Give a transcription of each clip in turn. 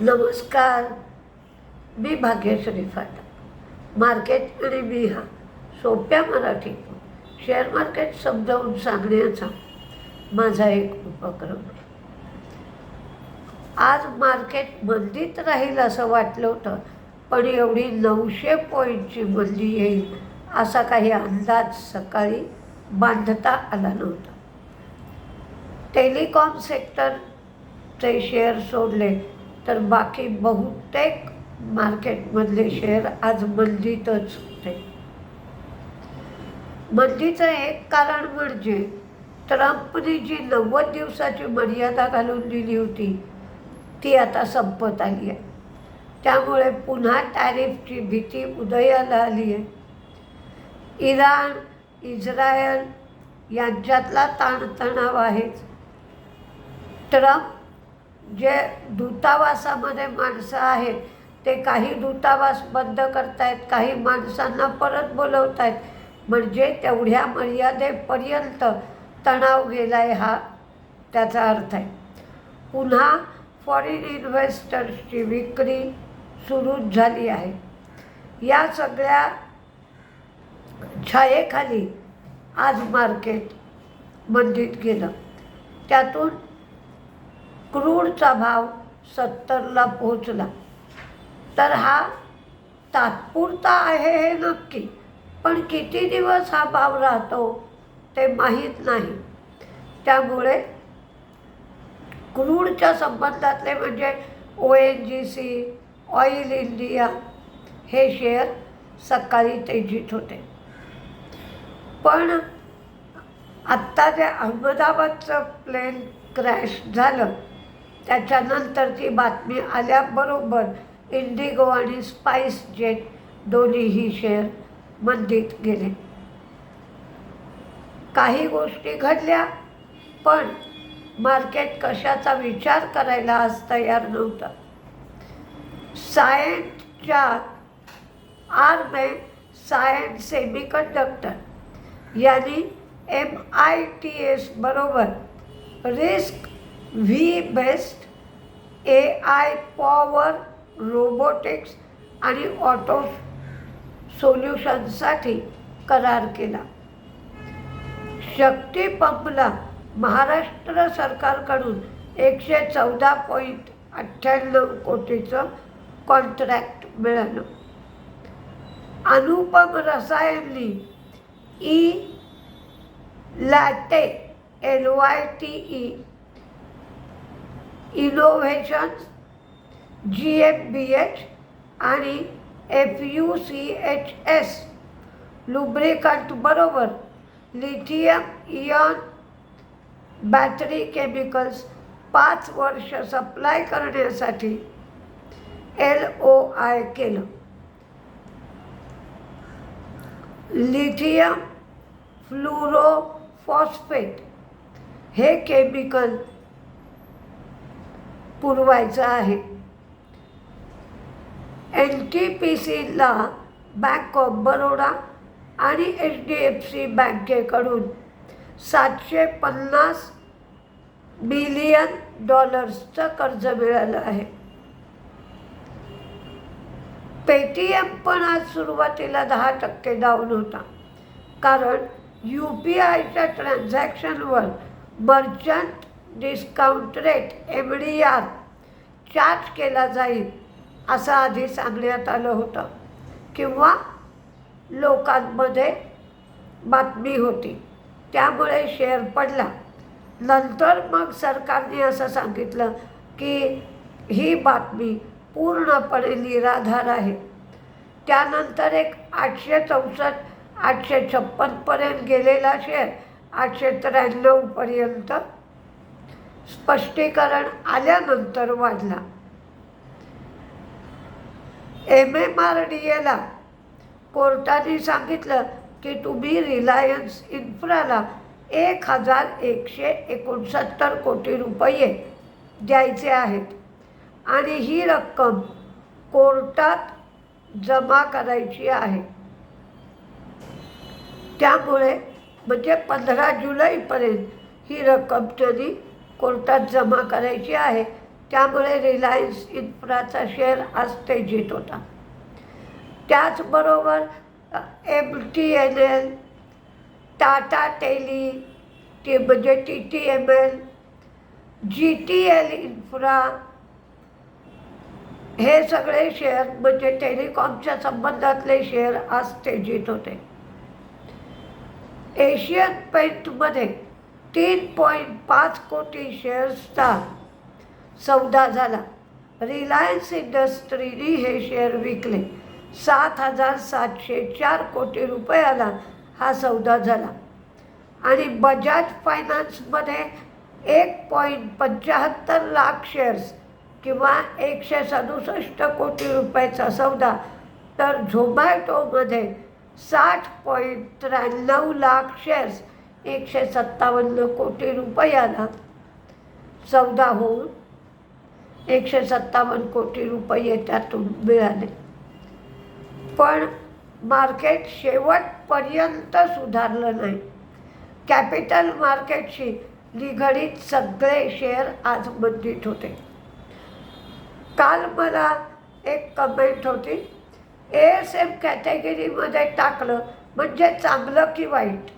नमस्कार. मी भाग्यश्री फाटा मार्केट आणि मी हा सोप्या मराठीत शेअर मार्केट समजावून सांगण्याचा माझा एक उपक्रम. आहे आज मार्केट मंदीत राहील असं वाटलं होतं पण एवढी नऊशे पॉईंटची मंदी येईल असा काही अंदाज सकाळी बांधता आला नव्हता. टेलिकॉम सेक्टरचे शेअर सोडले तर बाकी बहुतेक मार्केटमधले शेअर आज मंदीतच होते. मंदीचं एक कारण म्हणजे ट्रम्पने जी नव्वद दिवसाची मर्यादा घालून दिली होती ती आता संपत आली आहे. त्यामुळे पुन्हा टॅरिफची भीती उदयाला आली आहे. इराण इस्रायल यांच्यातला ताणतणाव आहेच. ट्रम्प जे दूतावासामध्ये माणसं आहेत ते काही दूतावास बंद करतायत काही माणसांना परत बोलवत आहेत म्हणजे तेवढ्या मर्यादेपर्यंत तणाव गेला आहे हा त्याचा अर्थ आहे. पुन्हा फॉरेन इन्व्हेस्टर्सची विक्री सुरूच झाली आहे. या सगळ्या छायेखाली आज मार्केट मंदीत गेलं. त्यातून क्रूडचा भाव सत्तरला पोहोचला. तर हा तात्पुरता आहे हे नक्की. पण किती दिवस हा भाव राहतो ते माहीत नाही. त्यामुळे क्रूडच्या संबंधातले म्हणजे O N G C Oil India हे शेअर सकाळी तेजीत होते. पण आत्ता जे अहमदाबादचं प्लेन क्रॅश झालं त्याच्यानंतरची बातमी आल्याबरोबर इंडिगो आणि स्पाइस जेट दोन्हीही शेअर मंदीत गेले. काही गोष्टी घडल्या पण मार्केट कशाचा विचार करायला आज तयार नव्हता. सायन्सच्या आर मे सायन्स सेमीकंडक्टर यांनी एम आय टी एस बरोबर RISC V best A I power robotics आणि ऑटो सोल्युशनसाठी करार केला. शक्ती पंपला महाराष्ट्र सरकारकडून एकशे चौदा पॉईंट अठ्ठ्याण्णव कोटीचं कॉन्ट्रॅक्ट मिळालं. अनुपम रसायननी E लॅटे L Y T E innovation G F B H आणि F U C H S lubricant बरोबर लिथियम इयॉन बॅटरी केमिकल्स पाच वर्ष सप्लाय करण्यासाठी एल ओ आय केलं. लिथियम फ्लुरोफॉस्फेट हे केमिकल पुरवायचं आहे. एन टी पी सीला बँक ऑफ बरोडा आणि एच डी एफ सी बँकेकडून सातशे पन्नास बिलियन डॉलर्सचं कर्ज मिळालं आहे. पेटीएम पण आज सुरुवातीला दहा टक्के डाऊन होता. कारण यू पी आयच्या ट्रान्झॅक्शनवर merchant discount rate M D R charge केला जाईल असं आधी सांगण्यात आलं होतं. किंवा लोकांमध्ये बातमी होती. त्यामुळे शेअर पडला. नंतर मग सरकारने असं सांगितलं की ही बातमी पूर्णपणे निराधार आहे. त्यानंतर एक आठशे चौसष्ट आठशे छप्पनपर्यंत गेलेला शेअर आठशे त्र्याण्णवपर्यंत स्पष्टीकरण आल्यानंतर वाढला. एम एम आर डी एला कोर्टाने सांगितलं की तुम्ही रिलायन्स इन्फ्राला एक हजार एकशे एकोणसत्तर कोटी रुपये द्यायचे आहेत आणि ही रक्कम कोर्टात जमा करायची आहे. त्यामुळे म्हणजे पंधरा जुलैपर्यंत ही रक्कम त्यांनी कोर्टात जमा करायची आहे. त्यामुळे रिलायन्स इन्फ्राचा शेअर आज तेजीत होता. त्याचबरोबर M T N L Tata tele ती म्हणजे T T M L G T L infra हे सगळे शेअर म्हणजे टेलिकॉमच्या संबंधातले शेअर आज तेजीत होते. एशियन पेंटमध्ये तीन पॉईंट पाच कोटी शेअर्सचा सौदा झाला. रिलायन्स इंडस्ट्रीनी हे शेअर विकले. सात हजार सातशे चार कोटी रुपयाला हा सौदा झाला. आणि बजाज फायनान्समध्ये एक पॉईंट पंच्याहत्तर लाख शेअर्स किंवा एकशे सदुसष्ट कोटी रुपयाचा सौदा. तर झोमॅटोमध्ये साठ पॉईंट त्र्याण्णव लाख शेअर्स एकशे सत्तावन्न कोटी रुपयाला सौदा होऊन एकशे सत्तावन्न कोटी रुपये त्यातून मिळाले. पण मार्केट शेवटपर्यंत सुधारलं नाही. कॅपिटल मार्केटशी निगडीत सगळे शेअर आज मंदीत होते. काल मला एक कमेंट होती. ए एस एम कॅटेगरीमध्ये टाकलं म्हणजे चांगलं की वाईट?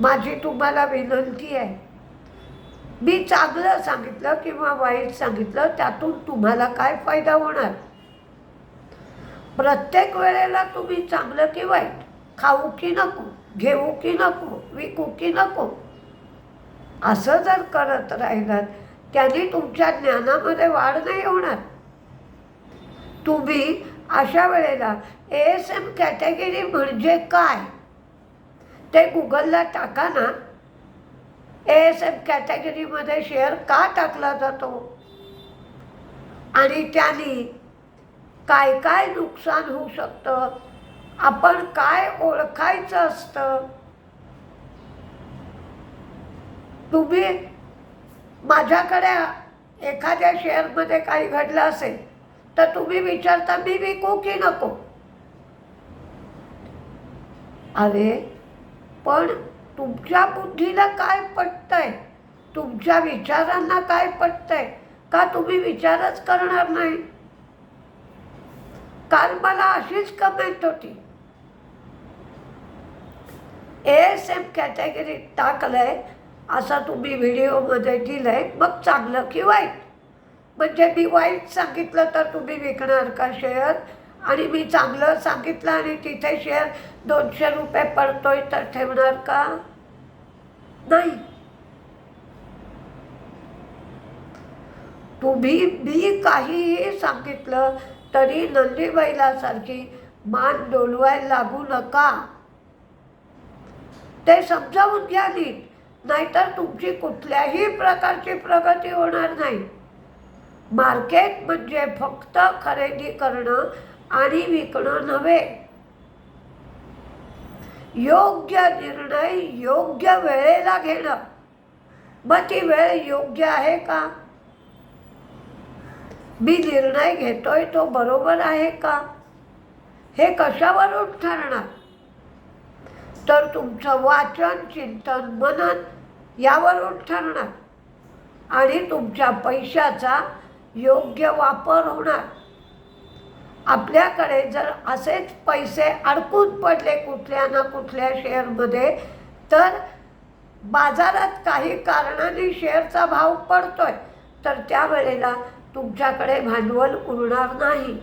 माझी तुम्हाला विनंती आहे. मी चांगलं सांगितलं किंवा वाईट सांगितलं त्यातून तुम्हाला काय फायदा होणार? प्रत्येक वेळेला तुम्ही चांगलं की वाईट खाऊ की नको घेऊ की नको विकू की नको. असं जर करत राहिलात त्यांनी तुमच्या ज्ञानामध्ये वाढ नाही होणार. तुम्ही अशा वेळेला ए एस एम कॅटेगरी म्हणजे काय? ते गुगलला टाका ना ए एस एम कॅटेगरीमध्ये शेअर का टाकला जातो? आणि त्यांनी काय काय नुकसान होऊ शकतं? आपण काय ओळखायचं असतं? तुम्ही माझ्याकडे एखाद्या शेअरमध्ये काही घडलं असेल तर तुम्ही विचारता मी विकू की नको? अरे पण तुमच्या बुद्धीला काय पटतंय? तुमच्या विचारांना काय पटतंय? का तुम्ही विचारच करणार नाही? काल मला अशीच कमेंट होती. एस एम कॅटेगरीत टाकलंय. असा तुम्ही व्हिडिओमध्ये दिलंय. मग चांगलं की वाईट. म्हणजे मी वाईट सांगितलं तर तुम्ही विकणार का शेअर आणि मी चांगलं सांगितलं आणि तिथे शेअर दोनशे रुपये पडतोय तर ठेवणार का? नाही. तुम्ही मी काहीही सांगितलं तरी नंदी बैलासारखी मान डोलवायला लागू नका. ते समजावून घ्या नीट नाहीतर तुमची कुठल्याही प्रकारची प्रगती होणार नाही. मार्केट म्हणजे फक्त खरेदी करणं आणि विकणं नव्हे. योग्य निर्णय योग्य वेळेला घेणं. मग ती वेळ योग्य आहे का? मी निर्णय घेतोय तो बरोबर आहे का? हे कशावरून ठरणार? तर तुमचं वाचन चिंतन मनन यावरून ठरणार. आणि तुमच्या पैशाचा योग्य वापर होणार. आपल्याकडे जर असेच पैसे अडकून पडले कुठल्या ना कुठल्या शेअरमध्ये तर बाजारात काही कारणाने शेअरचा भाव पडतोय. तर त्यावेळेला तुमच्याकडे भांडवल उरणार नाही.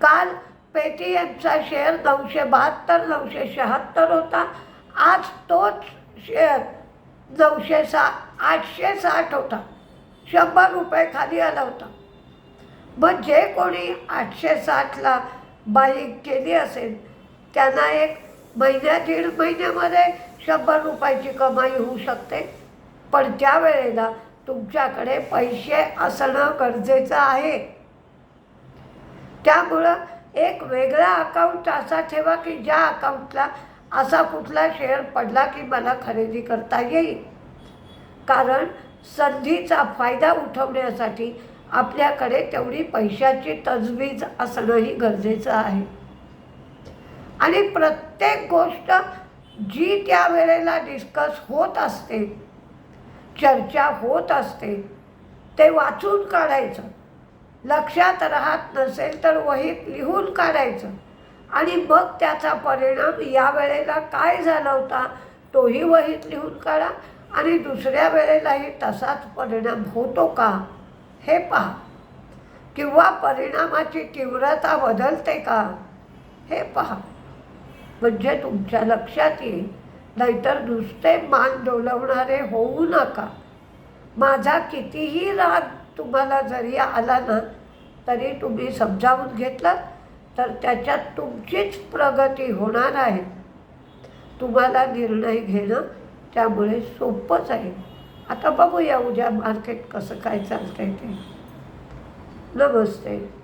काल पेटीएमचा शेअर नऊशे बहात्तर नऊशे शहात्तर होता. आज तोच शेअर नऊशे सा आठशे साठ होता. शंभर रुपये खाली आला होता. मग जे कोणी आठशे साठला बाईक केली असेल त्यांना एक महिन्या दीड महिन्यामध्ये शंभर रुपयाची कमाई होऊ शकते. पण त्यावेळेला तुमच्याकडे पैसे असणं गरजेचं आहे. त्यामुळं एक वेगळा अकाउंट असा ठेवा की ज्या अकाउंटला असा कुठला शेअर पडला की मला खरेदी करता येईल. कारण संधीचा फायदा उठवण्यासाठी आपल्याकडे तेवढी पैशाची तजवीज असणंही गरजेचं आहे. आणि प्रत्येक गोष्ट जी त्या वेळेला डिस्कस होत असते चर्चा होत असते ते वाचून काढायचं. लक्षात राहत नसेल तर वहीत लिहून काढायचं. आणि मग त्याचा परिणाम या वेळेला काय झाला होता तोही वहीत लिहून काढा. आणि दुसऱ्या वेळेलाही तसाच परिणाम होतो का? हे पहा. किंवा परिणामाची तीव्रता बदलते का? हे पहा. म्हणजे तुमच्या लक्षात येईल. नाहीतर नुसते मान डोलवणारे होऊ नका. माझा कितीही राग तुम्हाला जरी आला ना तरी तुम्ही समजावून घेतलं तर त्याच्यात तुमचीच प्रगती होणार आहे. तुम्हाला निर्णय घेणं त्यामुळे सोपंच आहे. आता बघूया उद्या मार्केट कसं काय चालतंय ते. नमस्ते